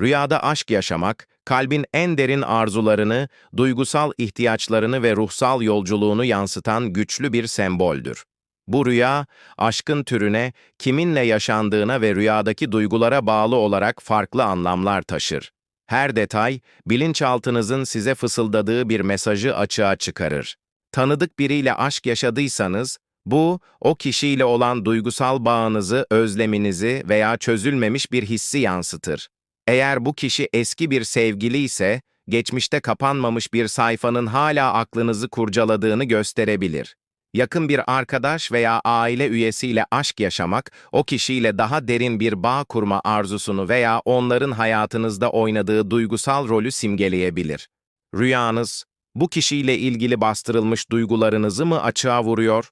Rüyada aşk yaşamak, kalbin en derin arzularını, duygusal ihtiyaçlarını ve ruhsal yolculuğunu yansıtan güçlü bir semboldür. Bu rüya, aşkın türüne, kiminle yaşandığına ve rüyadaki duygulara bağlı olarak farklı anlamlar taşır. Her detay, bilinçaltınızın size fısıldadığı bir mesajı açığa çıkarır. Tanıdık biriyle aşk yaşadıysanız, bu, o kişiyle olan duygusal bağınızı, özleminizi veya çözülmemiş bir hissi yansıtır. Eğer bu kişi eski bir sevgili ise, geçmişte kapanmamış bir sayfanın hala aklınızı kurcaladığını gösterebilir. Yakın bir arkadaş veya aile üyesiyle aşk yaşamak, o kişiyle daha derin bir bağ kurma arzusunu veya onların hayatınızda oynadığı duygusal rolü simgeleyebilir. Rüyanız, bu kişiyle ilgili bastırılmış duygularınızı mı açığa vuruyor?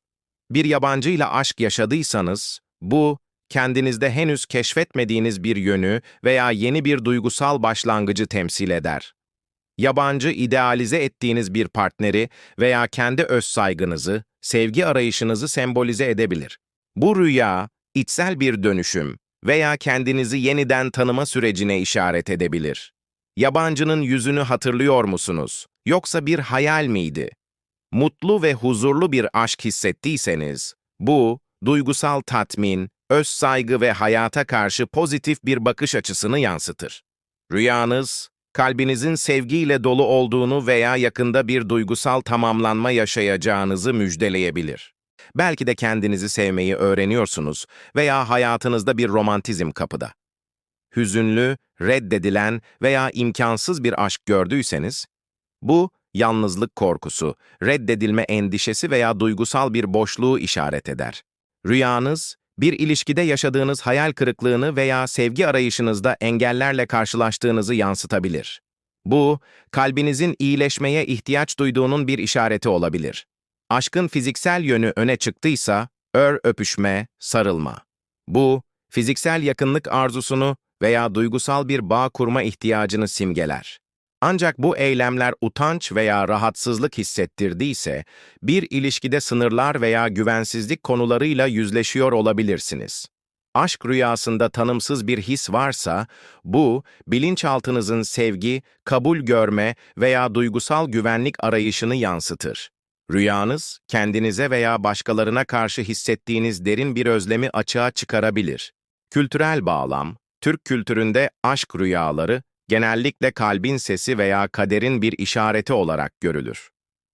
Bir yabancıyla aşk yaşadıysanız, bu, kendinizde henüz keşfetmediğiniz bir yönü veya yeni bir duygusal başlangıcı temsil eder. Yabancı idealize ettiğiniz bir partneri veya kendi öz saygınızı, sevgi arayışınızı sembolize edebilir. Bu rüya, içsel bir dönüşüm veya kendinizi yeniden tanıma sürecine işaret edebilir. Yabancının yüzünü hatırlıyor musunuz? Yoksa bir hayal miydi? Mutlu ve huzurlu bir aşk hissettiyseniz, bu, duygusal tatmin, öz saygı ve hayata karşı pozitif bir bakış açısını yansıtır. Rüyanız, kalbinizin sevgiyle dolu olduğunu veya yakında bir duygusal tamamlanma yaşayacağınızı müjdeleyebilir. Belki de kendinizi sevmeyi öğreniyorsunuz veya hayatınızda bir romantizm kapıda. Hüzünlü, reddedilen veya imkansız bir aşk gördüyseniz, bu, yalnızlık korkusu, reddedilme endişesi veya duygusal bir boşluğu işaret eder. Rüyanız, bir ilişkide yaşadığınız hayal kırıklığını veya sevgi arayışınızda engellerle karşılaştığınızı yansıtabilir. Bu, kalbinizin iyileşmeye ihtiyaç duyduğunun bir işareti olabilir. Aşkın fiziksel yönü öne çıktıysa, ör öpüşme, sarılma. Bu, fiziksel yakınlık arzusunu veya duygusal bir bağ kurma ihtiyacını simgeler. Ancak bu eylemler utanç veya rahatsızlık hissettirdiyse, bir ilişkide sınırlar veya güvensizlik konularıyla yüzleşiyor olabilirsiniz. Aşk rüyasında tanımsız bir his varsa, bu, bilinçaltınızın sevgi, kabul görme veya duygusal güvenlik arayışını yansıtır. Rüyanız, kendinize veya başkalarına karşı hissettiğiniz derin bir özlemi açığa çıkarabilir. Kültürel bağlam, Türk kültüründe aşk rüyaları, genellikle kalbin sesi veya kaderin bir işareti olarak görülür.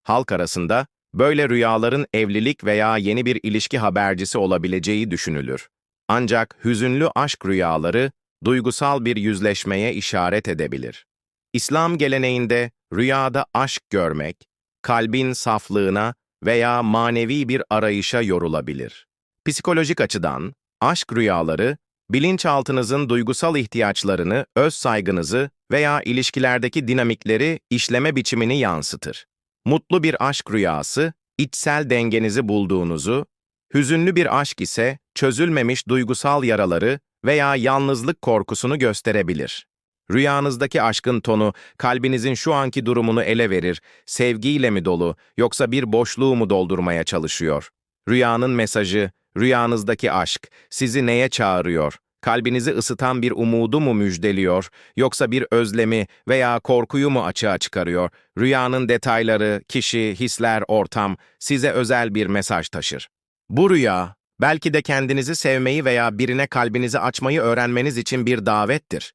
Halk arasında böyle rüyaların evlilik veya yeni bir ilişki habercisi olabileceği düşünülür. Ancak hüzünlü aşk rüyaları duygusal bir yüzleşmeye işaret edebilir. İslam geleneğinde rüyada aşk görmek, kalbin saflığına veya manevi bir arayışa yorulabilir. Psikolojik açıdan aşk rüyaları bilinçaltınızın duygusal ihtiyaçlarını, öz saygınızı veya ilişkilerdeki dinamikleri işleme biçimini yansıtır. Mutlu bir aşk rüyası, içsel dengenizi bulduğunuzu, hüzünlü bir aşk ise çözülmemiş duygusal yaraları veya yalnızlık korkusunu gösterebilir. Rüyanızdaki aşkın tonu, kalbinizin şu anki durumunu ele verir, sevgiyle mi dolu, yoksa bir boşluğu mu doldurmaya çalışıyor? Rüyanın mesajı, Rüyanızdaki aşk sizi neye çağırıyor? Kalbinizi ısıtan bir umudu mu müjdeliyor, yoksa bir özlemi veya korkuyu mu açığa çıkarıyor? Rüyanın detayları, kişi, hisler, ortam size özel bir mesaj taşır. Bu rüya, belki de kendinizi sevmeyi veya birine kalbinizi açmayı öğrenmeniz için bir davettir.